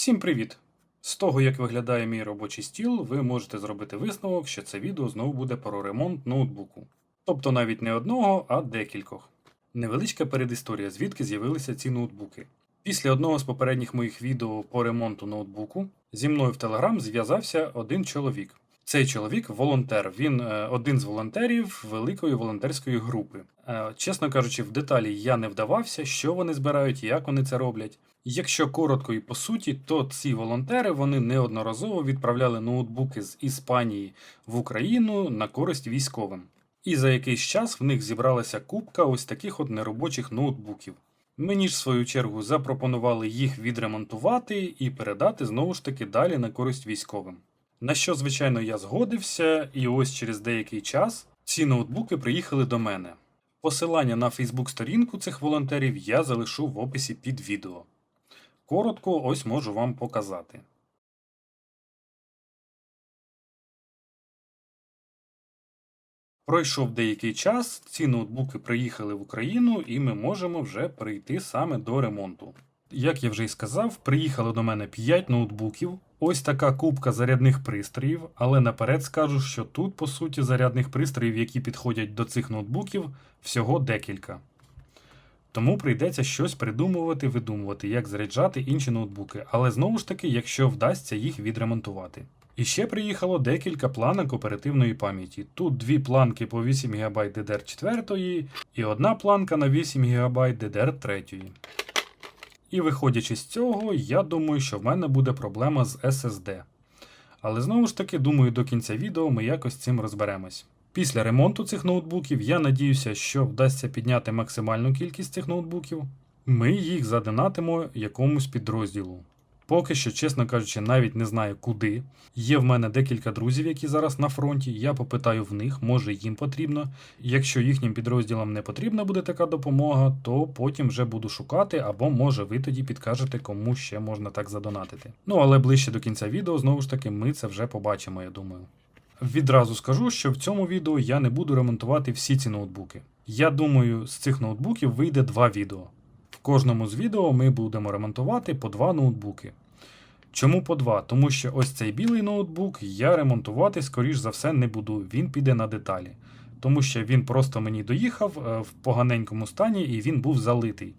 Всім привіт! З того, як виглядає мій робочий стіл, ви можете зробити висновок, що це відео знову буде про ремонт ноутбуку. Тобто навіть не одного, а декількох. Невеличка передісторія, звідки з'явилися ці ноутбуки. Після одного з попередніх моїх відео по ремонту ноутбуку зі мною в Телеграм зв'язався один чоловік. Цей чоловік волонтер. Він е, один з волонтерів великої волонтерської групи. Е, чесно кажучи, в деталі я не вдавався, що вони збирають, як вони це роблять. Якщо коротко і по суті, то ці волонтери вони неодноразово відправляли ноутбуки з Іспанії в Україну на користь військовим. І за якийсь час в них зібралася купка ось таких от неробочих ноутбуків. Мені ж в свою чергу запропонували їх відремонтувати і передати знову ж таки далі на користь військовим. На що, звичайно, я згодився, і ось через деякий час ці ноутбуки приїхали до мене. Посилання на Фейсбук-сторінку цих волонтерів я залишу в описі під відео. Коротко ось можу вам показати. Пройшов деякий час, ці ноутбуки приїхали в Україну, і ми можемо вже перейти саме до ремонту. Як я вже й сказав, приїхало до мене 5 ноутбуків. Ось така кубка зарядних пристроїв, але наперед скажу, що тут, по суті, зарядних пристроїв, які підходять до цих ноутбуків, всього декілька. Тому прийдеться щось придумувати, видумувати, як заряджати інші ноутбуки, але знову ж таки, якщо вдасться їх відремонтувати. І ще приїхало декілька планок оперативної пам'яті. Тут дві планки по 8 ГБ DDR4 і одна планка на 8 ГБ DDR3. І виходячи з цього, я думаю, що в мене буде проблема з SSD. Але знову ж таки, думаю, до кінця відео ми якось з цим розберемось. Після ремонту цих ноутбуків я надіюся, що вдасться підняти максимальну кількість цих ноутбуків. Ми їх задонатимо якомусь підрозділу. Поки що, чесно кажучи, навіть не знаю куди. Є в мене декілька друзів, які зараз на фронті. Я попитаю в них, може їм потрібно. Якщо їхнім підрозділам не потрібна буде така допомога, то потім вже буду шукати, або може ви тоді підкажете, кому ще можна так задонатити. Ну але ближче до кінця відео, знову ж таки, ми це вже побачимо, я думаю. Відразу скажу, що в цьому відео я не буду ремонтувати всі ці ноутбуки. Я думаю, з цих ноутбуків вийде два відео. В кожному з відео ми будемо ремонтувати по два ноутбуки. Чому по два? Тому що ось цей білий ноутбук я ремонтувати, скоріш за все, не буду. Він піде на деталі. Тому що він просто мені доїхав е, в поганенькому стані і він був залитий.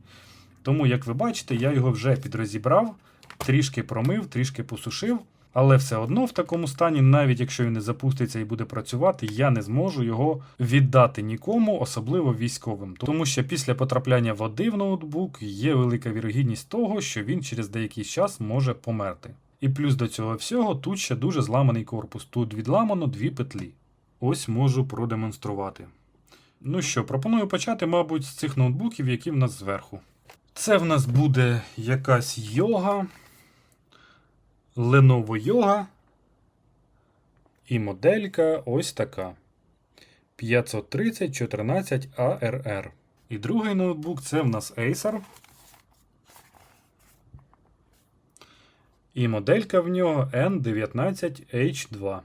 Тому, як ви бачите, я його вже підрозібрав, трішки промив, трішки посушив. Але все одно в такому стані, навіть якщо він не запуститься і буде працювати, я не зможу його віддати нікому, особливо військовим. Тому що після потрапляння води в ноутбук є велика вірогідність того, що він через деякий час може померти. І плюс до цього всього тут ще дуже зламаний корпус. Тут відламано дві петлі. Ось можу продемонструвати. Ну що, пропоную почати, мабуть, з цих ноутбуків, які в нас зверху. Це в нас буде якась йога. Lenovo Yoga. І моделька ось така. 530 14 ARR. І другий ноутбук це в нас Acer. І моделька в нього N19H2.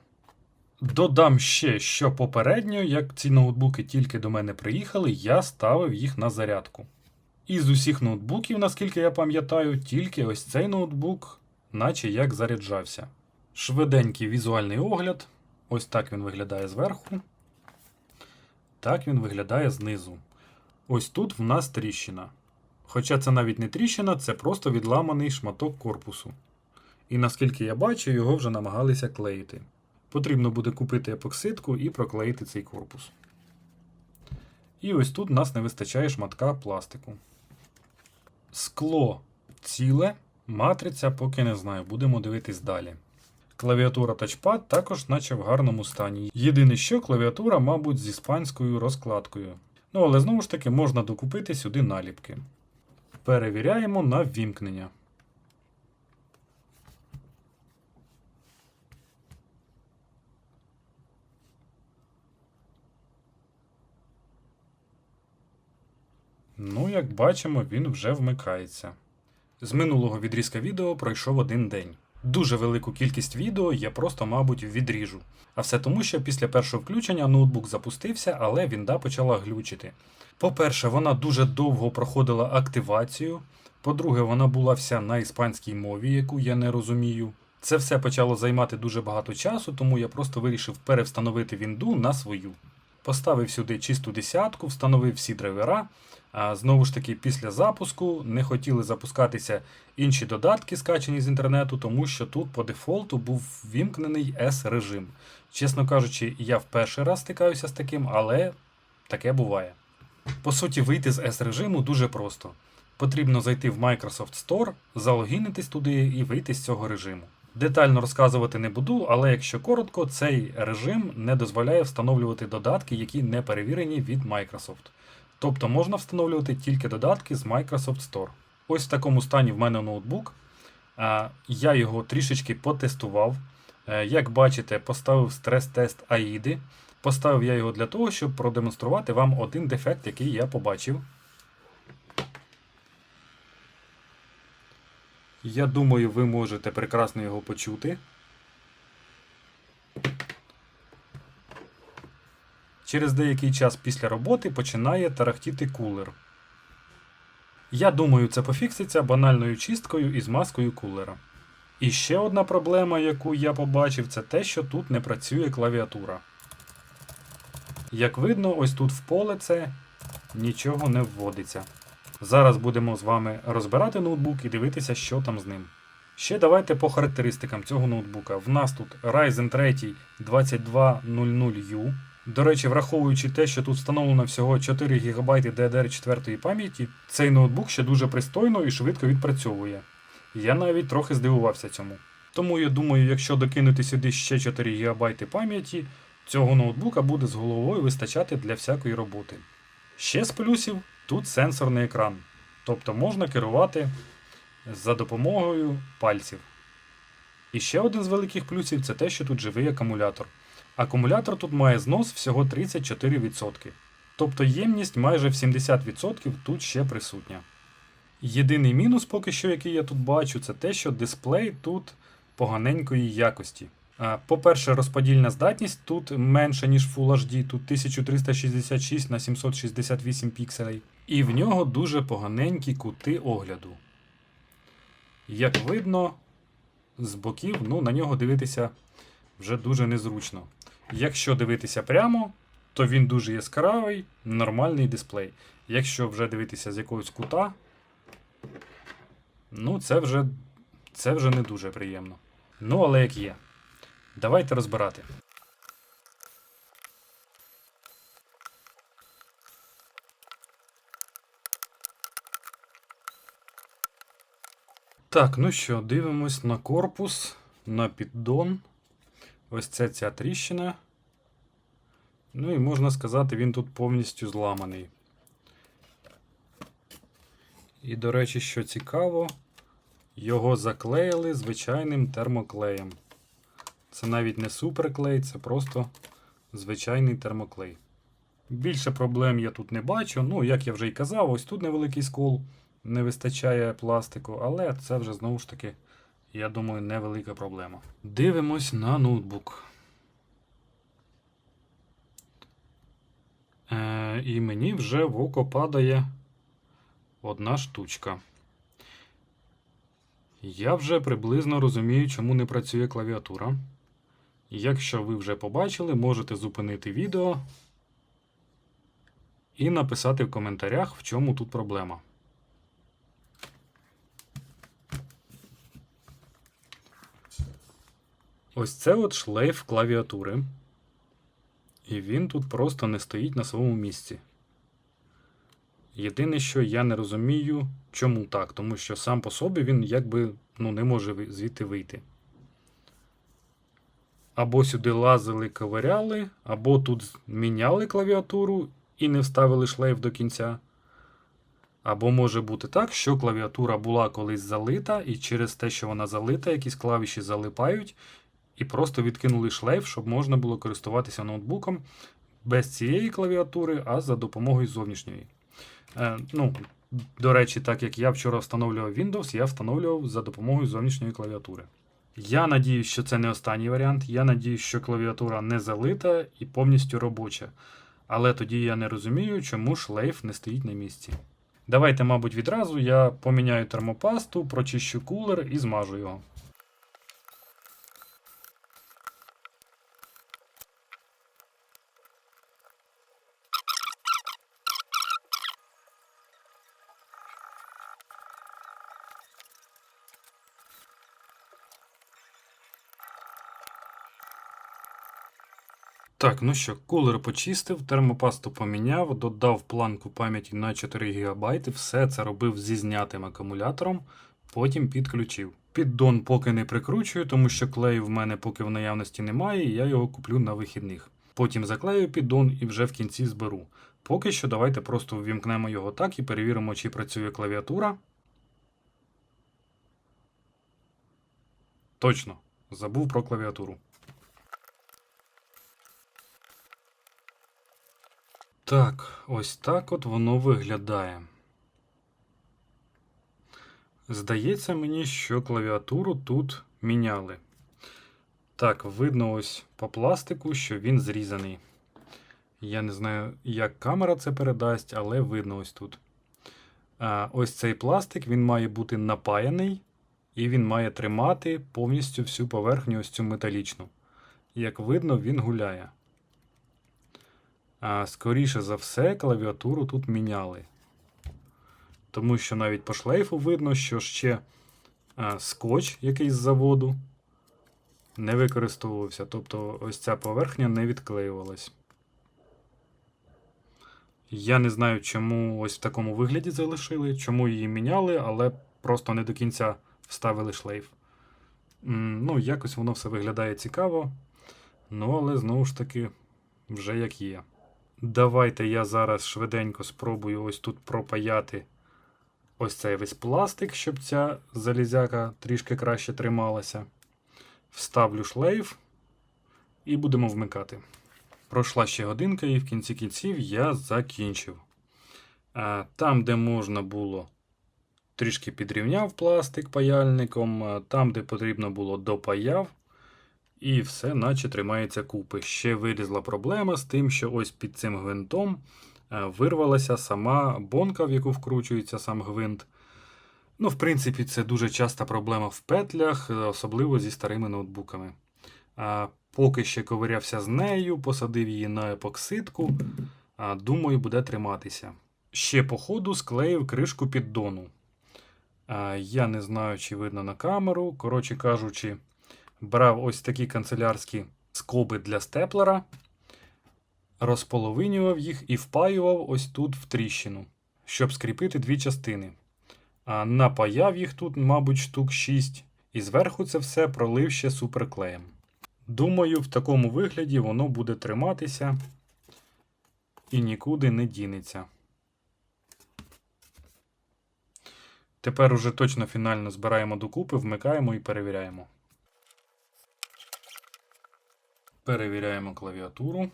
Додам ще, що попередньо, як ці ноутбуки тільки до мене приїхали, я ставив їх на зарядку. Із усіх ноутбуків, наскільки я пам'ятаю, тільки ось цей ноутбук наче як заряджався. Швиденький візуальний огляд. Ось так він виглядає зверху. Так він виглядає знизу. Ось тут в нас тріщина. Хоча це навіть не тріщина, це просто відламаний шматок корпусу. І наскільки я бачу, його вже намагалися клеїти. Потрібно буде купити епоксидку і проклеїти цей корпус. І ось тут в нас не вистачає шматка пластику. Скло ціле. Матриця поки не знаю, будемо дивитись далі. Клавіатура тачпад також, наче в гарному стані. Єдине, що клавіатура, мабуть, з іспанською розкладкою. Ну, але знову ж таки можна докупити сюди наліпки. Перевіряємо на ввімкнення. Ну, як бачимо, він вже вмикається. З минулого відрізка відео пройшов один день. Дуже велику кількість відео я просто, мабуть, відріжу. А все тому, що після першого включення ноутбук запустився, але вінда почала глючити. По-перше, вона дуже довго проходила активацію. По-друге, вона була вся на іспанській мові, яку я не розумію. Це все почало займати дуже багато часу, тому я просто вирішив перевстановити Вінду на свою. Поставив сюди чисту десятку, встановив всі драйвера. Знову ж таки, після запуску не хотіли запускатися інші додатки, скачані з інтернету, тому що тут по дефолту був вімкнений S-режим. Чесно кажучи, я в перший раз стикаюся з таким, але таке буває. По суті, вийти з S-режиму дуже просто. Потрібно зайти в Microsoft Store, залогінитись туди і вийти з цього режиму. Детально розказувати не буду, але якщо коротко, цей режим не дозволяє встановлювати додатки, які не перевірені від Microsoft. Тобто можна встановлювати тільки додатки з Microsoft Store. Ось в такому стані в мене ноутбук. Я його трішечки потестував. Е, Як бачите, поставив стрес-тест AIDA. Поставив я його для того, щоб продемонструвати вам один дефект, який я побачив. Я думаю, ви можете прекрасно його почути. Через деякий час після роботи починає тарахтіти кулер. Я думаю, це пофікситься банальною чисткою і змазкою кулера. І ще одна проблема, яку я побачив, це те, що тут не працює клавіатура. Як видно, ось тут в поле це нічого не вводиться. Зараз будемо з вами розбирати ноутбук і дивитися, що там з ним. Ще давайте по характеристикам цього ноутбука. В нас тут Ryzen 3 2200U. До речі, враховуючи те, що тут встановлено всього 4 ГБ DDR4 пам'яті, цей ноутбук ще дуже пристойно і швидко відпрацьовує. Я навіть трохи здивувався цьому. Тому я думаю, якщо докинути сюди ще 4 ГБ пам'яті, цього ноутбука буде з головою вистачати для всякої роботи. Ще з плюсів тут сенсорний екран, тобто можна керувати за допомогою пальців. І ще один з великих плюсів це те, що тут живий акумулятор. Акумулятор тут має знос всього 34%. Тобто ємність майже в 70% тут ще присутня. Єдиний мінус, поки що, який я тут бачу, це те, що дисплей тут поганенької якості. По-перше, розподільна здатність тут менша, ніж Full HD, тут 1366 на 768 пікселей. І в нього дуже поганенькі кути огляду. Як видно, з боків ну, на нього дивитися вже дуже незручно. Якщо дивитися прямо, то він дуже яскравий, нормальний дисплей. Якщо вже дивитися з якогось кута, ну це вже, це вже не дуже приємно. Ну, але як є. Давайте розбирати. Так, ну що, дивимось на корпус, на піддон. Ось це ця тріщина. Ну і можна сказати, він тут повністю зламаний. І, до речі, що цікаво, його заклеїли звичайним термоклеєм. Це навіть не суперклей, це просто звичайний термоклей. Більше проблем я тут не бачу. Ну, як я вже й казав, ось тут невеликий скол, не вистачає пластику, але це вже знову ж таки, я думаю, невелика проблема. Дивимось на ноутбук. Е, і мені вже в око падає одна штучка. Я вже приблизно розумію, чому не працює клавіатура. Якщо ви вже побачили, можете зупинити відео і написати в коментарях, в чому тут проблема. Ось це от шлейф клавіатури. І він тут просто не стоїть на своєму місці. Єдине, що я не розумію, чому так, тому що сам по собі він якби ну, не може звідти вийти. Або сюди лазили, ковиряли, або тут міняли клавіатуру і не вставили шлейф до кінця. Або може бути так, що клавіатура була колись залита, і через те, що вона залита, якісь клавіші залипають, і просто відкинули шлейф, щоб можна було користуватися ноутбуком без цієї клавіатури, а за допомогою зовнішньої. Е, ну, до речі, так як я вчора встановлював Windows, я встановлював за допомогою зовнішньої клавіатури. Я надіюсь, що це не останній варіант. Я надіюсь, що клавіатура не залита і повністю робоча. Але тоді я не розумію, чому шлейф не стоїть на місці. Давайте, мабуть, відразу я поміняю термопасту, прочищу кулер і змажу його. Так, ну що, кулер почистив, термопасту поміняв, додав планку пам'яті на 4 ГБ, все це робив зі знятим акумулятором, потім підключив. Піддон поки не прикручую, тому що клею в мене поки в наявності немає, і я його куплю на вихідних. Потім заклею піддон і вже в кінці зберу. Поки що давайте просто ввімкнемо його так і перевіримо, чи працює клавіатура. Точно, забув про клавіатуру. Так, ось так от воно виглядає. Здається мені, що клавіатуру тут міняли. Так, видно ось по пластику, що він зрізаний. Я не знаю, як камера це передасть, але видно ось тут. А, Ось цей пластик він має бути напаяний, і він має тримати повністю всю поверхню ось цю металічну. Як видно, він гуляє. А, Скоріше за все, клавіатуру тут міняли. Тому що навіть по шлейфу видно, що ще а, скотч якийсь з заводу не використовувався. Тобто ось ця поверхня не відклеювалась. Я не знаю, чому ось в такому вигляді залишили, чому її міняли, але просто не до кінця вставили шлейф. Ну, якось воно все виглядає цікаво. Ну, але знову ж таки, вже як є. Давайте я зараз швиденько спробую ось тут пропаяти ось цей весь пластик, щоб ця залізяка трішки краще трималася. Вставлю шлейф і будемо вмикати. Пройшла ще годинка, і в кінці кінців я закінчив. Там, де можна було, трішки підрівняв пластик паяльником, там, де потрібно було, допаяв. І все, наче тримається купи. Ще вилізла проблема з тим, що ось під цим гвинтом е, вирвалася сама бонка, в яку вкручується сам гвинт. Ну, в принципі, це дуже часта проблема в петлях, е, особливо зі старими ноутбуками. А, Поки ще ковирявся з нею, посадив її на епоксидку. А, Думаю, буде триматися. Ще по ходу склеїв кришку піддону. Я не знаю, чи видно на камеру. Коротше кажучи, брав ось такі канцелярські скоби для степлера, розполовинював їх і впаював ось тут в тріщину, щоб скріпити дві частини. А напаяв їх тут, мабуть, штук 6, і зверху це все пролив ще суперклеєм. Думаю, в такому вигляді воно буде триматися і нікуди не дінеться. Тепер уже точно фінально збираємо докупи, вмикаємо і перевіряємо. Перевіряємо клавіатуру.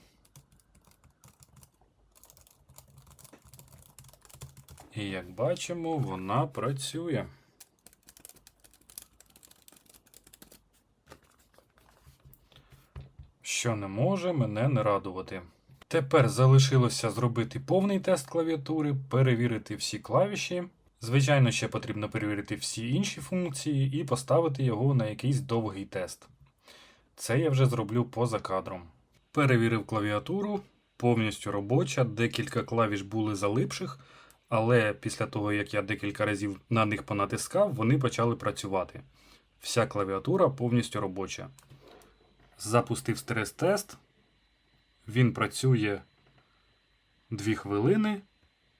І як бачимо, вона працює. Що не може мене не радувати. Тепер залишилося зробити повний тест клавіатури, перевірити всі клавіші. Звичайно, ще потрібно перевірити всі інші функції і поставити його на якийсь довгий тест. Це я вже зроблю поза кадром. Перевірив клавіатуру, повністю робоча, декілька клавіш були залипших, але після того, як я декілька разів на них понатискав, вони почали працювати. Вся клавіатура повністю робоча. Запустив стрес-тест. Він працює 2 хвилини.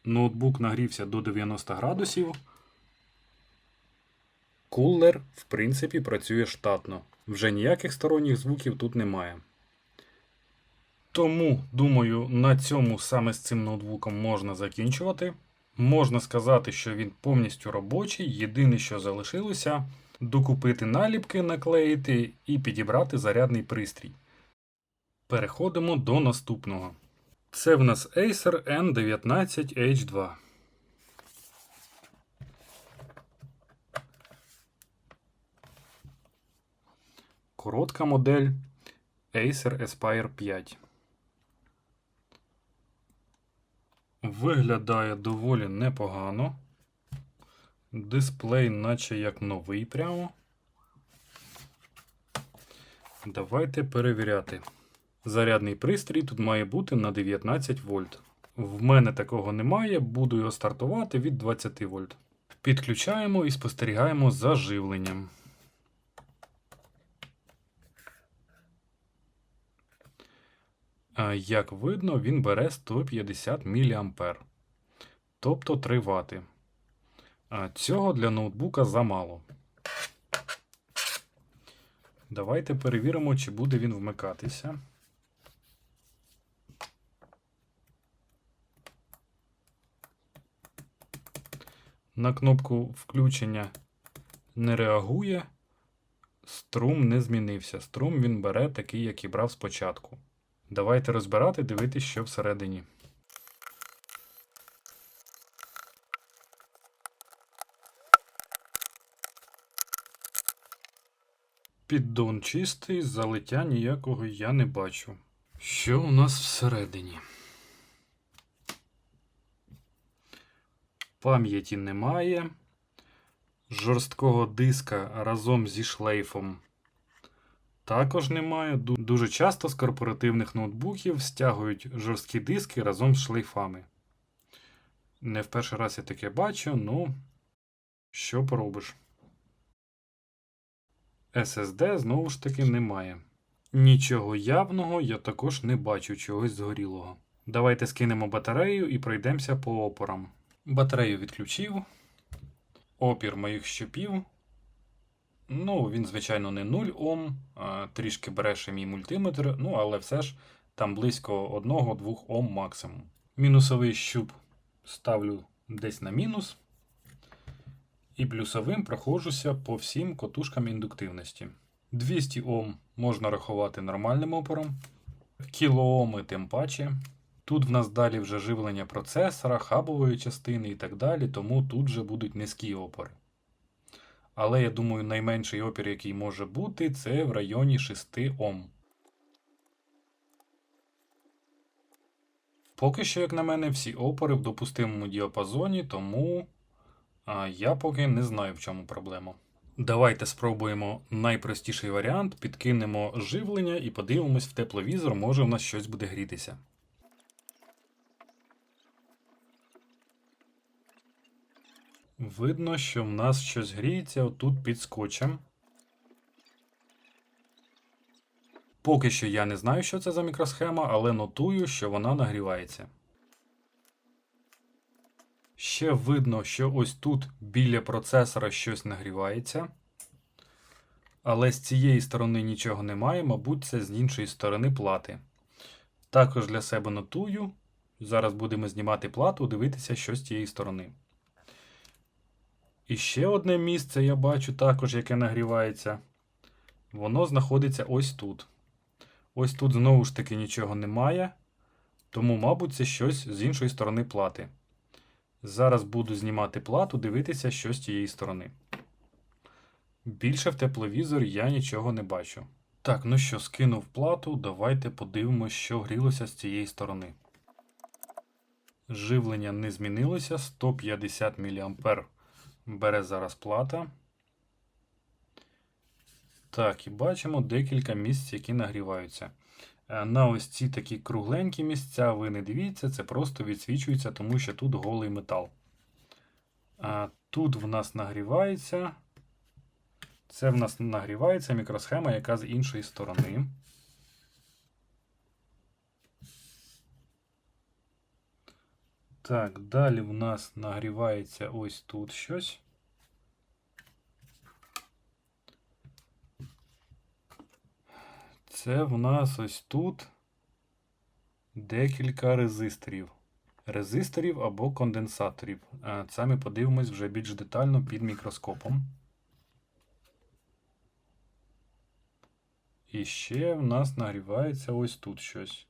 Ноутбук нагрівся до 90 градусів. Кулер, в принципі, працює штатно. Вже ніяких сторонніх звуків тут немає. Тому, думаю, на цьому саме з цим ноутбуком можна закінчувати. Можна сказати, що він повністю робочий. Єдине, що залишилося, докупити наліпки, наклеїти і підібрати зарядний пристрій. Переходимо до наступного. Це в нас Acer N19H2. Коротка модель Acer Aspire 5. Виглядає доволі непогано. Дисплей, наче як новий прямо. Давайте перевіряти. Зарядний пристрій тут має бути на 19 вольт. В мене такого немає, буду його стартувати від 20 вольт. Підключаємо і спостерігаємо за живленням. Як видно, він бере 150 мА, тобто 3 Вт. Цього для ноутбука замало. Давайте перевіримо, чи буде він вмикатися. На кнопку включення не реагує. Струм не змінився. Струм він бере такий, як і брав спочатку. Давайте розбирати, дивитись, що всередині. Піддон чистий, залиття ніякого я не бачу. Що у нас всередині? Пам'яті немає. Жорсткого диска разом зі шлейфом також немає. Дуже часто з корпоративних ноутбуків стягують жорсткі диски разом з шлейфами. Не в перший раз я таке бачу, ну що поробиш. SSD знову ж таки немає. Нічого явного я також не бачу чогось згорілого. Давайте скинемо батарею і пройдемося по опорам. Батарею відключив. Опір моїх щупів. Ну, він, звичайно, не 0 Ом, трішки бреше мій мультиметр, ну, але все ж там близько 1-2 Ом максимум. Мінусовий щуп ставлю десь на мінус. І плюсовим проходжуся по всім котушкам індуктивності. 200 Ом можна рахувати нормальним опором, кілооми тим паче. Тут в нас далі вже живлення процесора, хабової частини і так далі, тому тут вже будуть низькі опори. Але я думаю, найменший опір, який може бути, це в районі 6 Ом. Поки що, як на мене, всі опори в допустимому діапазоні, тому я поки не знаю, в чому проблема. Давайте спробуємо найпростіший варіант, підкинемо живлення і подивимось в тепловізор, може в нас щось буде грітися. Видно, що в нас щось гріється отут під скотчем. Поки що я не знаю, що це за мікросхема, але нотую, що вона нагрівається. Ще видно, що ось тут біля процесора щось нагрівається. Але з цієї сторони нічого немає, мабуть, це з іншої сторони плати. Також для себе нотую. Зараз будемо знімати плату, дивитися, що з цієї сторони. І ще одне місце я бачу також, яке нагрівається. Воно знаходиться ось тут. Ось тут знову ж таки нічого немає. Тому, мабуть, це щось з іншої сторони плати. Зараз буду знімати плату, дивитися, що з тієї сторони. Більше в тепловізор я нічого не бачу. Так, ну що, скинув плату, давайте подивимось, що грілося з цієї сторони. Живлення не змінилося 150 мА бере зараз плата. Так, і бачимо декілька місць, які нагріваються. Е, На ось ці такі кругленькі місця ви не дивіться, це просто відсвічується, тому що тут голий метал. А Тут в нас нагрівається. Це в нас нагрівається мікросхема, яка з іншої сторони. Так, далі в нас нагрівається ось тут щось. Це в нас ось тут декілька резисторів. Резисторів або конденсаторів. Е, Це ми подивимось вже більш детально під мікроскопом. І ще в нас нагрівається ось тут щось.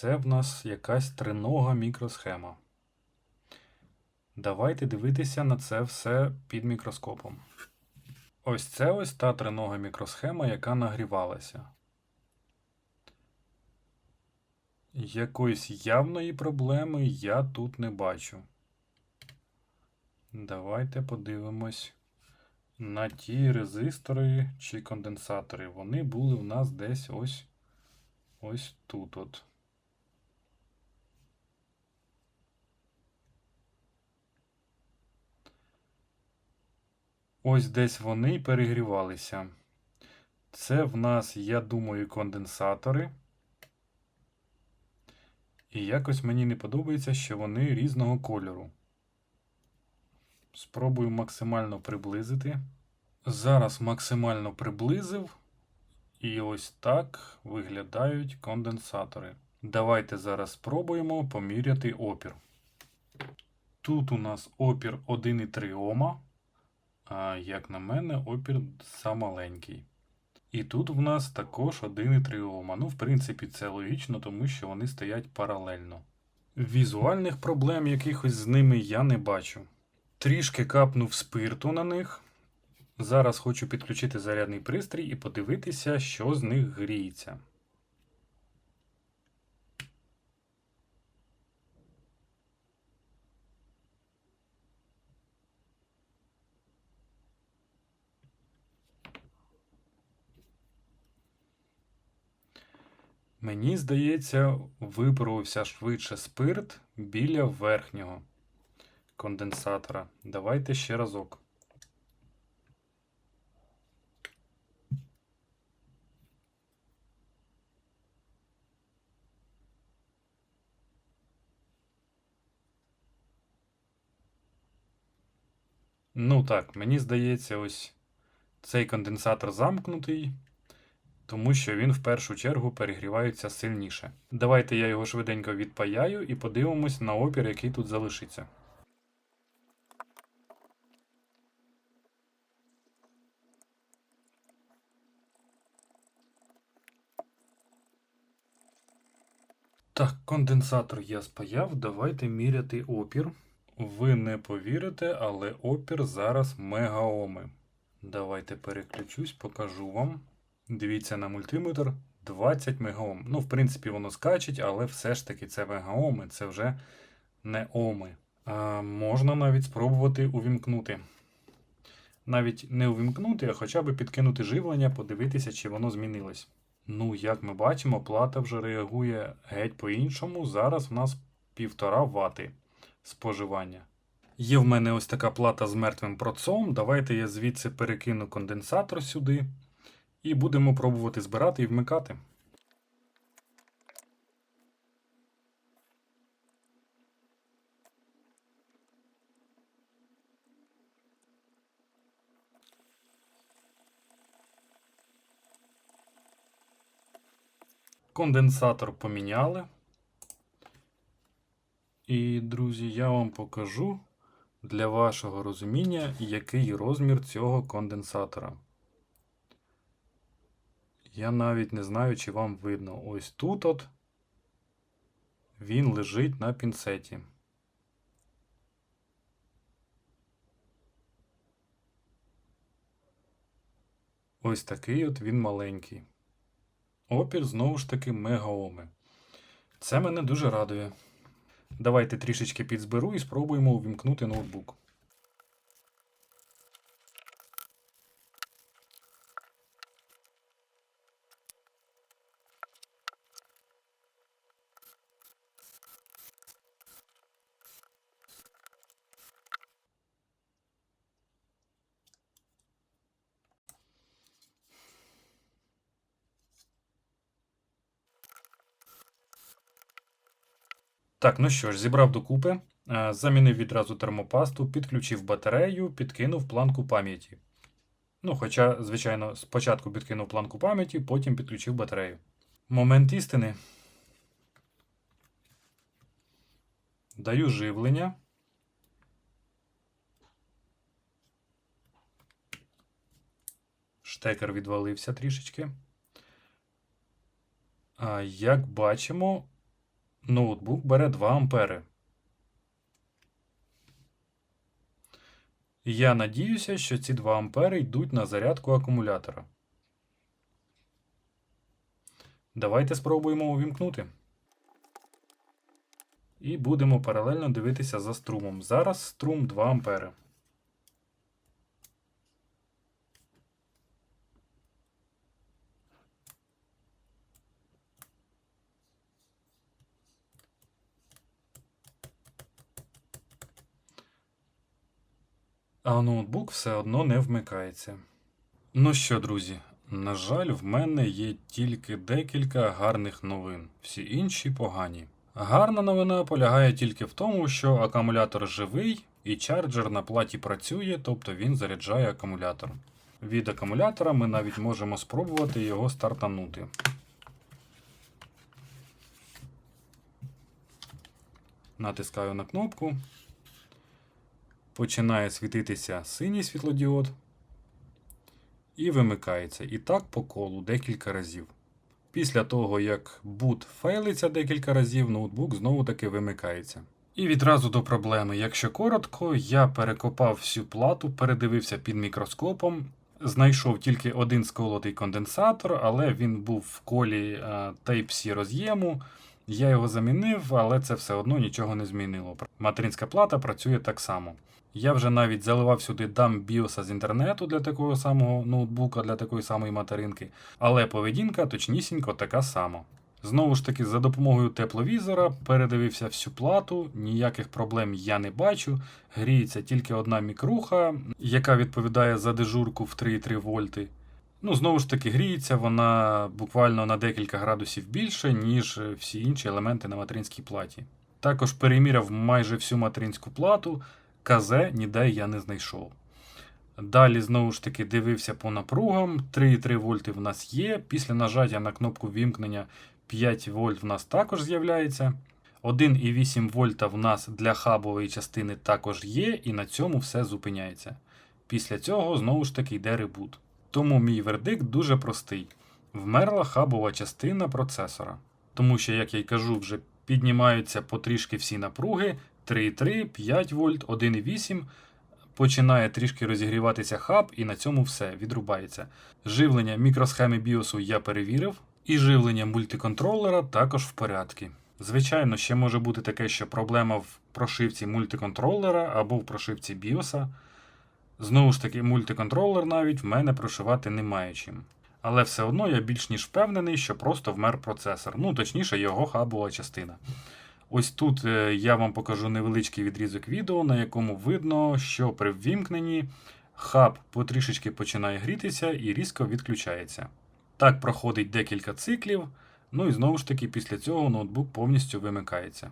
Це в нас якась тринога мікросхема. Давайте дивитися на це все під мікроскопом. Ось це ось та тринога мікросхема, яка нагрівалася. Якоїсь явної проблеми я тут не бачу. Давайте подивимось на ті резистори чи конденсатори. Вони були в нас десь ось ось тут от. Ось десь вони перегрівалися. Це в нас, я думаю, конденсатори. І якось мені не подобається, що вони різного кольору. Спробую максимально приблизити. Зараз максимально приблизив. І ось так виглядають конденсатори. Давайте зараз спробуємо поміряти опір. Тут у нас опір 1,3 Ома. А як на мене, опір замаленький. І тут в нас також 1,3 Ома. Ну, в принципі, це логічно, тому що вони стоять паралельно. Візуальних проблем якихось з ними я не бачу. Трішки капнув спирту на них. Зараз хочу підключити зарядний пристрій і подивитися, що з них гріється. Мені здається, випаровувався швидше спирт біля верхнього конденсатора. Давайте ще разок. Ну так, мені здається, ось цей конденсатор замкнутий, тому що він в першу чергу перегрівається сильніше. Давайте я його швиденько відпаяю і подивимось на опір, який тут залишиться. Так, конденсатор я спаяв. Давайте міряти опір. Ви не повірите, але опір зараз мегаоми. Давайте переключусь, покажу вам. Дивіться на мультиметр 20 мегаом. Ну, в принципі, воно скачить, але все ж таки це мегаоми, це вже не оми. А, Можна навіть спробувати увімкнути. Навіть не увімкнути, а хоча б підкинути живлення, подивитися, чи воно змінилось. Ну, як ми бачимо, плата вже реагує геть по-іншому. Зараз в нас 1,5 вати споживання. Є в мене ось така плата з мертвим процом. Давайте я звідси перекину конденсатор сюди. І будемо пробувати збирати і вмикати. Конденсатор поміняли. І, друзі, я вам покажу для вашого розуміння, який розмір цього конденсатора. Я навіть не знаю, чи вам видно. Ось тут от він лежить на пінцеті. Ось такий от він маленький. Опір знову ж таки мегаоми. Це мене дуже радує. Давайте трішечки підзберу і спробуємо увімкнути ноутбук. Так, ну що ж, зібрав докупи, е, замінив відразу термопасту, підключив батарею, підкинув планку пам'яті. Ну, хоча, звичайно, спочатку підкинув планку пам'яті, потім підключив батарею. Момент істини. Даю живлення. Штекер відвалився трішечки. Як бачимо, ноутбук бере 2 ампери. Я надіюся, що ці 2 ампери йдуть на зарядку акумулятора. Давайте спробуємо увімкнути. І будемо паралельно дивитися за струмом. Зараз струм 2 ампери. А ноутбук все одно не вмикається. Ну що, друзі, на жаль, в мене є тільки декілька гарних новин, всі інші погані. Гарна новина полягає тільки в тому, що акумулятор живий і чарджер на платі працює, тобто він заряджає акумулятор. Від акумулятора ми навіть можемо спробувати його стартанути. Натискаю на кнопку. Починає світитися синій світлодіод і вимикається. І так по колу декілька разів. Після того, як boot фейлиться декілька разів, ноутбук знову таки вимикається. І відразу до проблеми. Якщо коротко, я перекопав всю плату, передивився під мікроскопом, знайшов тільки один сколотий конденсатор, але він був в колі е, Type-C роз'єму. Я його замінив, але це все одно нічого не змінило. Материнська плата працює так само. Я вже навіть заливав сюди дам біоса з інтернету для такого самого ноутбука, для такої самої материнки, але поведінка точнісінько така сама. Знову ж таки, за допомогою тепловізора передивився всю плату, ніяких проблем я не бачу. Гріється тільки одна мікруха, яка відповідає за дежурку в 3,3 вольти. Ну, знову ж таки, гріється вона буквально на декілька градусів більше, ніж всі інші елементи на материнській платі. Також переміряв майже всю материнську плату, КЗ ніде я не знайшов. Далі, знову ж таки, дивився по напругам. 3,3 вольти в нас є. Після нажаття на кнопку вімкнення 5 вольт в нас також з'являється. 1,8 вольта в нас для хабової частини також є, і на цьому все зупиняється. Після цього, знову ж таки, йде ребут. Тому мій вердикт дуже простий: вмерла хабова частина процесора. Тому що, як я й кажу, вже піднімаються потрішки всі напруги 3,3, 5 вольт, 1,8. Починає трішки розігріватися хаб, і на цьому все відрубається. Живлення мікросхеми BIOS я перевірив, і живлення мультиконтролера також в порядку. Звичайно, ще може бути таке, що проблема в прошивці мультиконтролера або в прошивці BIOS. Знову ж таки, мультиконтролер навіть в мене прошивати немає чим. Але все одно я більш ніж впевнений, що просто вмер процесор. Ну, точніше, його хабова частина. Ось тут е, я вам покажу невеличкий відрізок відео, на якому видно, що при ввімкненні хаб потрішечки починає грітися і різко відключається. Так проходить декілька циклів, ну і знову ж таки після цього ноутбук повністю вимикається.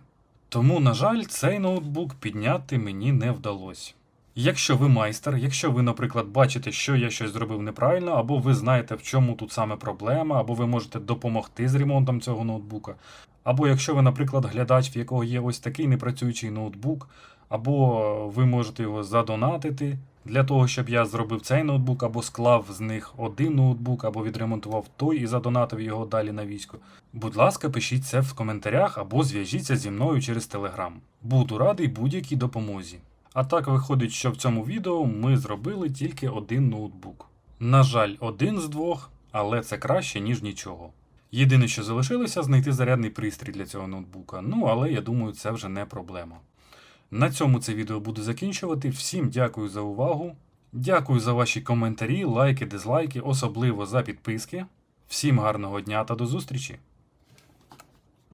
Тому, на жаль, цей ноутбук підняти мені не вдалося. Якщо ви майстер, якщо ви, наприклад, бачите, що я щось зробив неправильно, або ви знаєте, в чому тут саме проблема, або ви можете допомогти з ремонтом цього ноутбука, або якщо ви, наприклад, глядач, в якого є ось такий непрацюючий ноутбук, або ви можете його задонатити для того, щоб я зробив цей ноутбук, або склав з них один ноутбук, або відремонтував той і задонатив його далі на військо. Будь ласка, пишіть це в коментарях або зв'яжіться зі мною через телеграм. Буду радий будь-якій допомозі. А так виходить, що в цьому відео ми зробили тільки один ноутбук. На жаль, один з двох, але це краще, ніж нічого. Єдине, що залишилося, знайти зарядний пристрій для цього ноутбука. Ну, але я думаю, це вже не проблема. На цьому це відео буду закінчувати. Всім дякую за увагу. Дякую за ваші коментарі, лайки, дизлайки, особливо за підписки. Всім гарного дня та до зустрічі!